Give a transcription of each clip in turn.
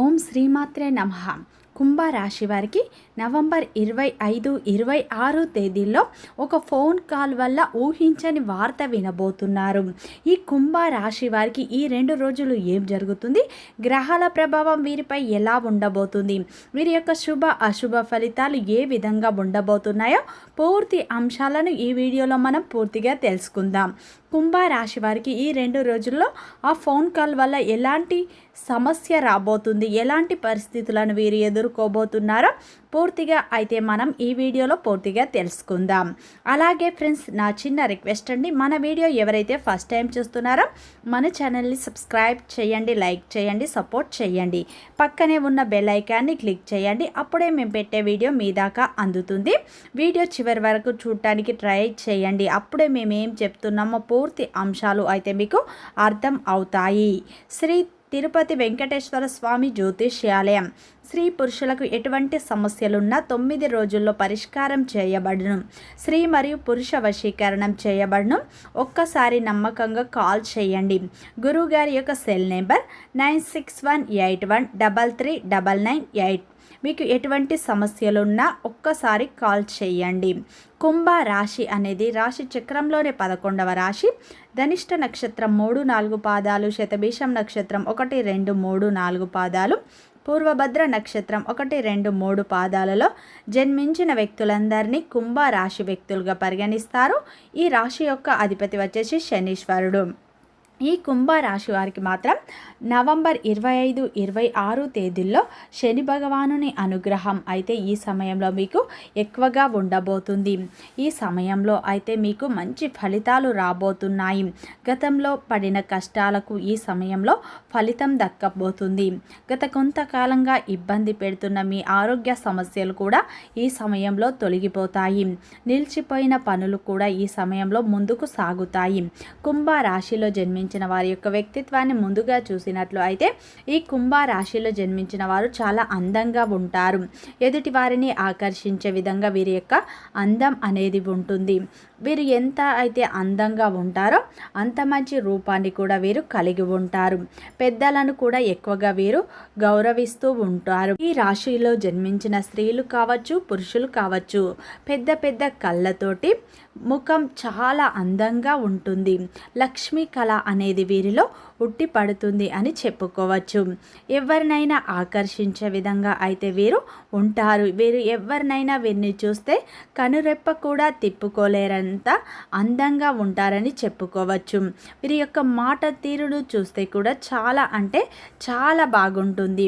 ఓం శ్రీమాత్రే నమ. కుంభరాశి వారికి నవంబర్ ఇరవై ఐదు ఇరవై ఆరు తేదీల్లో ఒక ఫోన్ కాల్ వల్ల ఊహించని వార్త వినబోతున్నారు. ఈ కుంభరాశి వారికి ఈ రెండు రోజులు ఏం జరుగుతుంది? గ్రహాల ప్రభావం వీరిపై ఎలా ఉండబోతుంది? వీరి యొక్క శుభ అశుభ ఫలితాలు ఏ విధంగా ఉండబోతున్నాయో పూర్తి అంశాలను ఈ వీడియోలో మనం పూర్తిగా తెలుసుకుందాం. కుంభరాశి వారికి ఈ రెండు రోజుల్లో ఆ ఫోన్ కాల్ వల్ల ఎలాంటి సమస్య రాబోతుంది? ఎలాంటి పరిస్థితులను వీరు ఎదుర్కోబోతున్నారో పూర్తిగా అయితే మనం ఈ వీడియోలో పూర్తిగా తెలుసుకుందాం. అలాగే ఫ్రెండ్స్ నా చిన్న రిక్వెస్ట్ అండి. మన వీడియో ఎవరైతే ఫస్ట్ టైం చూస్తున్నారో మన ఛానల్ని సబ్స్క్రైబ్ చేయండి లైక్ చేయండి సపోర్ట్ చేయండి. పక్కనే ఉన్న బెల్ ఐకాన్ని క్లిక్ చేయండి. అప్పుడే మేము పెట్టే వీడియో మీ దాకా అందుతుంది. వీడియో చివరి వరకు చూడటానికి ట్రై చేయండి. అప్పుడే మేము ఏం చెప్తున్నామో పూర్తి అంశాలు అయితే మీకు అర్థం అవుతాయి. శ్రీ తిరుపతి వెంకటేశ్వర స్వామి జ్యోతిష్యాలయం. స్త్రీ పురుషులకు ఎటువంటి సమస్యలున్నా తొమ్మిది రోజుల్లో పరిష్కారం చేయబడును. స్త్రీ మరియు పురుష వశీకరణం చేయబడును. ఒక్కసారి నమ్మకంగా కాల్ చేయండి. గురువుగారి యొక్క cell number nine six one eight one double three double nine eight మీకు ఎటువంటి సమస్యలున్నా ఒక్కసారి కాల్ చేయండి. కుంభ రాశి అనేది రాశి చక్రంలోనే పదకొండవ రాశి. ధనిష్ట నక్షత్రం మూడు నాలుగు పాదాలు శతభీషం నక్షత్రం ఒకటి రెండు మూడు నాలుగు పాదాలు. పూర్వభద్ర నక్షత్రం ఒకటి రెండు మూడు పాదాలలో జన్మించిన వ్యక్తులందరినీ కుంభ రాశి వ్యక్తులుగా పరిగణిస్తారు. ఈ రాశి యొక్క అధిపతి వచ్చేసి శనీశ్వరుడు. ఈ కుంభరాశి వారికి మాత్రం నవంబర్ ఇరవై ఐదు ఇరవై ఆరు తేదీల్లో శని భగవానుని అనుగ్రహం అయితే ఈ సమయంలో మీకు ఎక్కువగా ఉండబోతుంది. ఈ సమయంలో అయితే మీకు మంచి ఫలితాలు రాబోతున్నాయి. గతంలో పడిన కష్టాలకు ఈ సమయంలో ఫలితం దక్కబోతుంది. గత కొంతకాలంగా ఇబ్బంది పెడుతున్న మీ ఆరోగ్య సమస్యలు కూడా ఈ సమయంలో తొలగిపోతాయి. నిలిచిపోయిన పనులు కూడా ఈ సమయంలో ముందుకు సాగుతాయి. కుంభ రాశిలో జన్మించిన జన్మించిన వారి యొక్క వ్యక్తిత్వాన్ని ముందుగా చూసినట్లు అయితే ఈ కుంభ రాశిలో జన్మించిన వారు చాలా అందంగా ఉంటారు. ఎదుటి వారిని ఆకర్షించే విధంగా వీరి యొక్క అందం అనేది ఉంటుంది. వీరు ఎంత అయితే అందంగా ఉంటారో అంత మంచి రూపాన్ని కూడా వీరు కలిగి ఉంటారు. పెద్దలను కూడా ఎక్కువగా వీరు గౌరవిస్తూ ఉంటారు. ఈ రాశిలో జన్మించిన స్త్రీలు కావచ్చు పురుషులు కావచ్చు పెద్ద పెద్ద కళ్ళతోటి ముఖం చాలా అందంగా ఉంటుంది. లక్ష్మీ కళ అనేది వీరిలో ఉట్టి పడుతుంది అని చెప్పుకోవచ్చు. ఎవరినైనా ఆకర్షించే విధంగా అయితే వీరు ఉంటారు. వీరు ఎవరినైనా వీరిని చూస్తే కనురెప్ప కూడా తిప్పుకోలేరంత అందంగా ఉంటారని చెప్పుకోవచ్చు. వీరి యొక్క మాట తీరును చూస్తే కూడా చాలా అంటే చాలా బాగుంటుంది.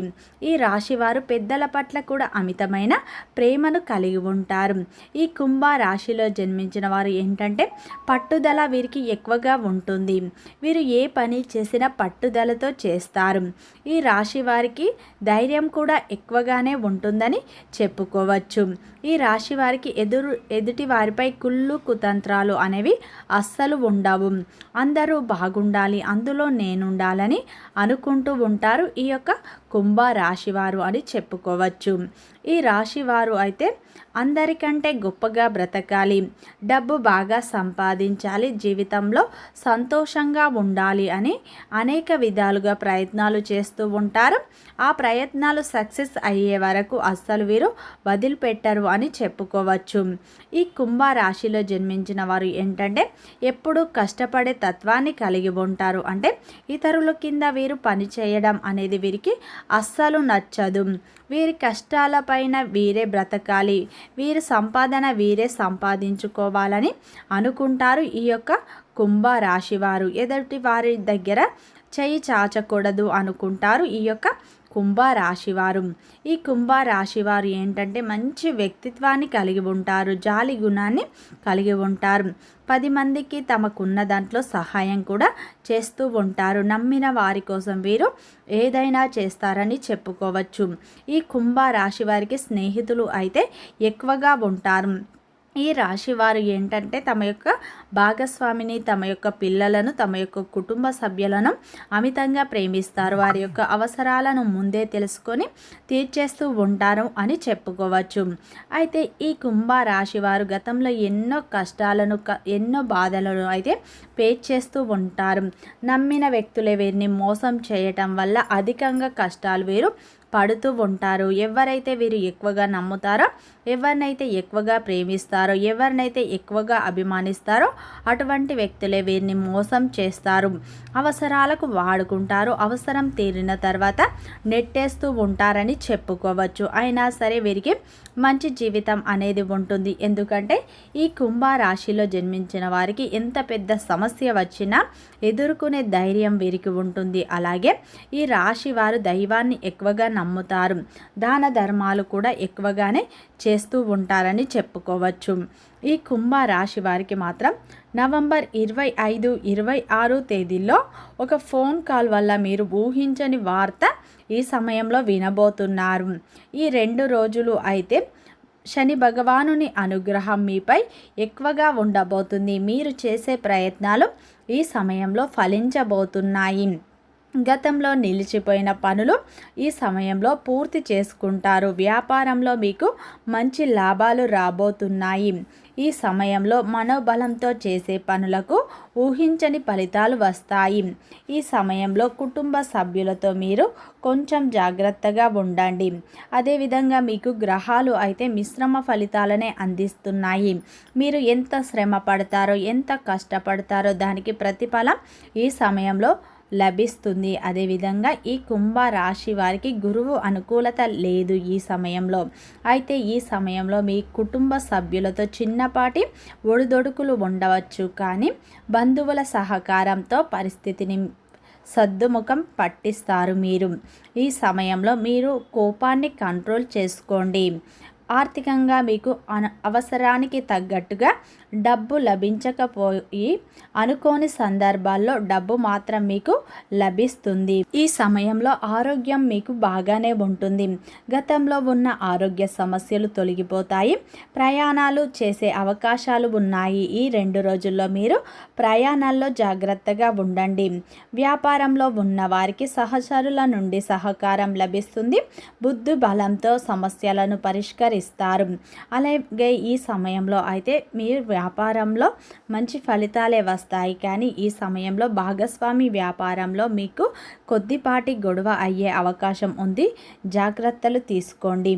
ఈ రాశి వారు పెద్దల పట్ల కూడా అమితమైన ప్రేమను కలిగి ఉంటారు. ఈ కుంభ రాశిలో జన్మించిన వారు ఏంటంటే పట్టుదల వీరికి ఎక్కువగా ఉంటుంది. వీరు ఏ పని చేసినా పట్టుదలతో చేస్తారు. ఈ రాశి వారికి ధైర్యం కూడా ఎక్కువగానే ఉంటుందని చెప్పుకోవచ్చు. ఈ రాశి వారికి ఎదురు ఎదుటి వారిపై కుళ్ళు కుతంత్రాలు అనేవి అస్సలు ఉండవు. అందరూ బాగుండాలి అందులో నేనుండాలని అనుకుంటూ ఉంటారు ఈ యొక్క కుంభ రాశివారు అని చెప్పుకోవచ్చు. ఈ రాశివారు అయితే అందరికంటే గొప్పగా బ్రతకాలి డబ్బు బాగా సంపాదించాలి జీవితంలో సంతోషంగా ఉండాలి అని అనేక విధాలుగా ప్రయత్నాలు చేస్తూ ఉంటారు. ఆ ప్రయత్నాలు సక్సెస్ అయ్యే వరకు అస్సలు వీరు వదిలిపెట్టరు అని చెప్పుకోవచ్చు. ఈ కుంభ రాశిలో జన్మించిన వారు ఏంటంటే ఎప్పుడు కష్టపడే తత్వాన్ని కలిగి ఉంటారు. అంటే ఇతరుల కింద వీరు పని చేయడం అనేది వీరికి అస్సలు నచ్చదు. వీరి కష్టాలపైన వీరే బ్రతకాలి. వీరి సంపాదన వీరే సంపాదించుకోవాలని అనుకుంటారు ఈ యొక్క కుంభ రాశివారు ఎదుటి వారి దగ్గర చేయి చాచకూడదు అనుకుంటారు ఈ యొక్క కుంభ రాశివారు ఈ కుంభరాశివారు ఏంటంటే మంచి వ్యక్తిత్వాన్ని కలిగి ఉంటారు జాలి గుణాన్ని కలిగి ఉంటారు. పది మందికి తమకున్న దాంట్లో సహాయం కూడా చేస్తూ ఉంటారు. నమ్మిన వారి కోసం వీరు ఏదైనా చేస్తారని చెప్పుకోవచ్చు. ఈ కుంభ రాశి వారికి స్నేహితులు అయితే ఎక్కువగా ఉంటారు. ఈ రాశి వారు ఏంటంటే తమ యొక్క భాగస్వామిని తమ యొక్క పిల్లలను తమ యొక్క కుటుంబ సభ్యులను అమితంగా ప్రేమిస్తారు. వారి యొక్క అవసరాలను ముందే తెలుసుకొని తీర్చేస్తూ ఉంటారు అని చెప్పుకోవచ్చు. అయితే ఈ కుంభ రాశి వారు గతంలో ఎన్నో కష్టాలను ఎన్నో బాధలను అయితే పే చేస్తూ ఉంటారు. నమ్మిన వ్యక్తులే వీరిని మోసం చేయటం వల్ల అధికంగా కష్టాలు వీరు పడుతూ ఉంటారు. ఎవరైతే వీరు ఎక్కువగా నమ్ముతారో ఎవరినైతే ఎక్కువగా ప్రేమిస్తారో ఎవరినైతే ఎక్కువగా అభిమానిస్తారో అటువంటి వ్యక్తులే వీరిని మోసం చేస్తారు. అవసరాలకు వాడుకుంటారు. అవసరం తీరిన తర్వాత నెట్టేస్తూ ఉంటారని చెప్పుకోవచ్చు. అయినా సరే వీరికి మంచి జీవితం అనేది ఉంటుంది. ఎందుకంటే ఈ కుంభ రాశిలో జన్మించిన వారికి ఎంత పెద్ద సమస్య వచ్చినా ఎదుర్కొనే ధైర్యం వీరికి ఉంటుంది. అలాగే ఈ రాశి వారు దైవాన్ని ఎక్కువగా నమ్ముతారు. దాన ధర్మాలు కూడా ఎక్కువగానే చేస్తూ ఉంటారని చెప్పుకోవచ్చు. ఈ కుంభ రాశి వారికి మాత్రం నవంబర్ ఇరవై ఐదు ఇరవై ఆరు తేదీల్లో ఒక ఫోన్ కాల్ వల్ల మీరు ఊహించని వార్త ఈ సమయంలో వినబోతున్నారు. ఈ రెండు రోజులు అయితే శని భగవానుని అనుగ్రహం మీపై ఎక్కువగా ఉండబోతుంది. మీరు చేసే ప్రయత్నాలు ఈ సమయంలో ఫలించబోతున్నాయి. గతంలో నిలిచిపోయిన పనులు ఈ సమయంలో పూర్తి చేసుకుంటారు. వ్యాపారంలో మీకు మంచి లాభాలు రాబోతున్నాయి. ఈ సమయంలో మనోబలంతో చేసే పనులకు ఊహించని ఫలితాలు వస్తాయి. ఈ సమయంలో కుటుంబ సభ్యులతో మీరు కొంచెం జాగ్రత్తగా ఉండండి. అదేవిధంగా మీకు గ్రహాలు అయితే మిశ్రమ ఫలితాలనే అందిస్తున్నాయి. మీరు ఎంత శ్రమ పడతారో ఎంత కష్టపడతారో దానికి ప్రతిఫలం ఈ సమయంలో లభిస్తుంది. అదేవిధంగా ఈ కుంభ రాశి వారికి గురువు అనుకూలత లేదు ఈ సమయంలో. అయితే ఈ సమయంలో మీ కుటుంబ సభ్యులతో చిన్నపాటి ఒడిదొడుకులు ఉండవచ్చు. కానీ బంధువుల సహకారంతో పరిస్థితిని సద్దుముఖం పట్టిస్తారు మీరు. ఈ సమయంలో మీరు కోపాన్ని కంట్రోల్ చేసుకోండి. ఆర్థికంగా మీకు అన అవసరానికి తగ్గట్టుగా డబ్బు లభించకపోయి అనుకోని సందర్భాల్లో డబ్బు మాత్రం మీకు లభిస్తుంది. ఈ సమయంలో ఆరోగ్యం మీకు బాగానే ఉంటుంది. గతంలో ఉన్న ఆరోగ్య సమస్యలు తొలగిపోతాయి. ప్రయాణాలు చేసే అవకాశాలు ఉన్నాయి. ఈ రెండు రోజుల్లో మీరు ప్రయాణాల్లో జాగ్రత్తగా ఉండండి. వ్యాపారంలో ఉన్న వారికి సహచరుల నుండి సహకారం లభిస్తుంది. బుద్ధి బలంతో సమస్యలను ఇస్తారు అలాగే ఈ సమయంలో అయితే మీ వ్యాపారంలో మంచి ఫలితాలే వస్తాయి. కానీ ఈ సమయంలో భాగస్వామి వ్యాపారంలో మీకు కొద్దిపాటి గొడవ అయ్యే అవకాశం ఉంది. జాగ్రత్తలు తీసుకోండి.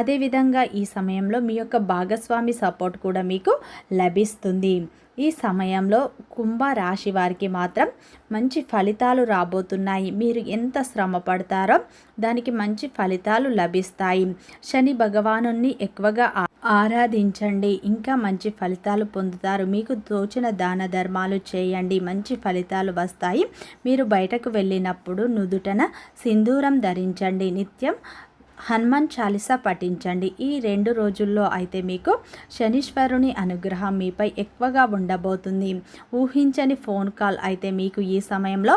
అదేవిధంగా ఈ సమయంలో మీ యొక్క భాగస్వామి సపోర్ట్ కూడా మీకు లభిస్తుంది. ఈ సమయంలో కుంభ రాశి వారికి మాత్రం మంచి ఫలితాలు రాబోతున్నాయి. మీరు ఎంత శ్రమ పడతారో దానికి మంచి ఫలితాలు లభిస్తాయి. శని భగవాను ఎక్కువగా ఆరాధించండి. ఇంకా మంచి ఫలితాలు పొందుతారు. మీకు తోచిన దాన ధర్మాలు చేయండి. మంచి ఫలితాలు వస్తాయి. మీరు బయటకు వెళ్ళినప్పుడు నుదుటన సింధూరం ధరించండి. నిత్యం హనుమాన్ చాలీసా పఠించండి. ఈ రెండు రోజుల్లో అయితే మీకు శనీశ్వరుని అనుగ్రహం మీపై ఎక్కువగా ఉండబోతుంది. ఊహించని ఫోన్ కాల్ అయితే మీకు ఈ సమయంలో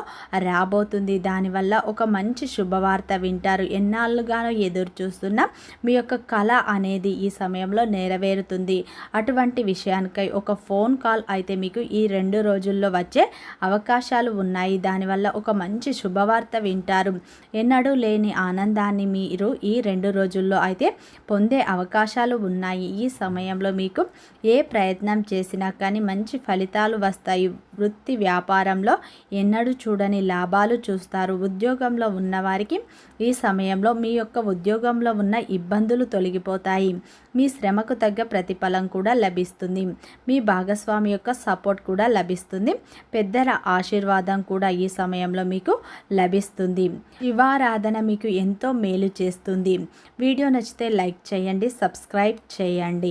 రాబోతుంది. దానివల్ల ఒక మంచి శుభవార్త వింటారు. ఎన్నాళ్ళుగానో ఎదురు చూస్తున్న మీ యొక్క కళ అనేది ఈ సమయంలో నెరవేరుతుంది. అటువంటి విషయానికై ఒక ఫోన్ కాల్ అయితే మీకు ఈ రెండు రోజుల్లో వచ్చే అవకాశాలు ఉన్నాయి. దానివల్ల ఒక మంచి శుభవార్త వింటారు. ఎన్నడూ లేని ఆనందాన్ని మీరు ఈ రెండు రోజుల్లో అయితే పొందే అవకాశాలు ఉన్నాయి. ఈ సమయంలో మీకు ఏ ప్రయత్నం చేసినా కానీ మంచి ఫలితాలు వస్తాయి. వృత్తి వ్యాపారంలో ఎన్నడూ చూడని లాభాలు చూస్తారు. ఉద్యోగంలో ఉన్నవారికి ఈ సమయంలో మీ యొక్క ఉద్యోగంలో ఉన్న ఇబ్బందులు తొలగిపోతాయి. మీ శ్రమకు తగ్గ ప్రతిఫలం కూడా లభిస్తుంది. మీ భాగస్వామి యొక్క సపోర్ట్ కూడా లభిస్తుంది. పెద్దల ఆశీర్వాదం కూడా ఈ సమయంలో మీకు లభిస్తుంది. శివారాధన మీకు ఎంతో మేలు చేస్తుంది. వీడియో నచ్చితే లైక్ చేయండి సబ్స్క్రైబ్ చేయండి.